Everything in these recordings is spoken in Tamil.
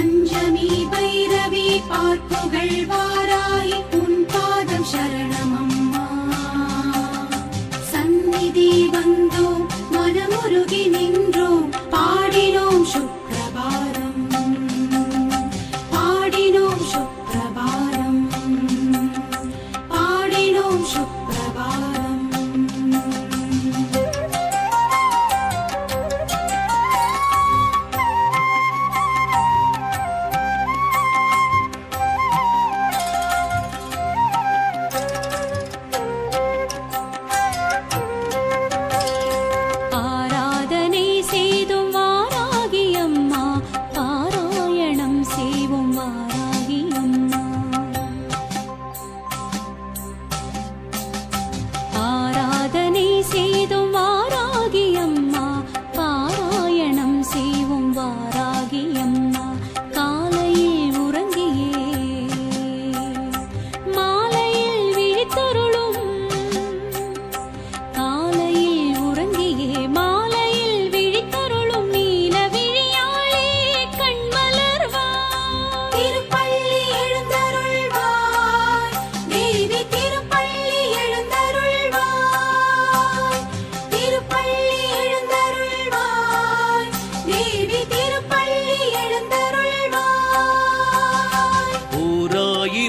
பஞ்சமி பைரவி பார்ப்புகள் வாராய் உன் பாதம் சரணமம்மா. சந்நிதி வந்தோம் மனமுருகி நின்றோம் பாடினோம் சுப்பிரபாரம் பாடினோம் சுப்பிரபாரம் see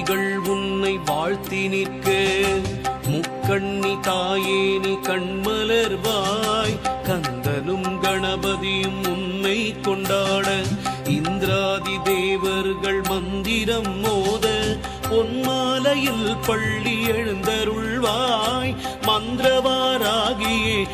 மும்மூர்த்திகள் உன்னை வாழ்த்தி நிற்க. முக்கண்ணி தாயே நீ கண்மலர்வாய் கந்தனும் கணபதியும் உன்னை கொண்டாட. இந்திராதி தேவர்கள் மந்திரம் மோத. பொன்மாலையில் பள்ளி எழுந்தருள்வாய். மந்திரவாராகியே